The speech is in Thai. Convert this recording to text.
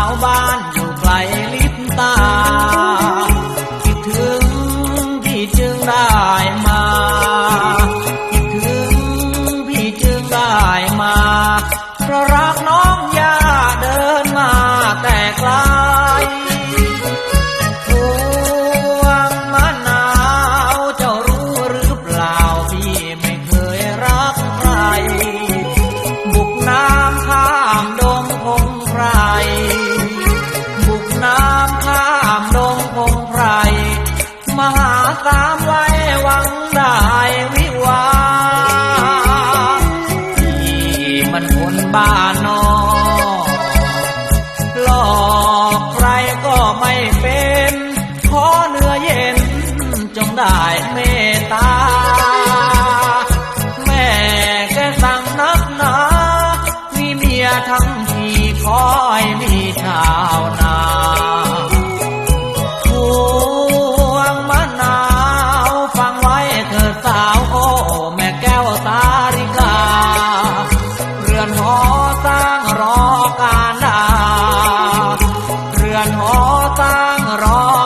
าวบ้านอยู่ไกลลิบตา คิดถึงที่จึงได้มาามไว้หวังได้วิวาที่มันคนบ้านนอหลอกใครก็ไม่เป็น ขอเนื้อเย็นจงได้เมตตา แม่แกสั่งนักหนา มีมีทั้งที่คอยมีชาวนา อตั้งรอ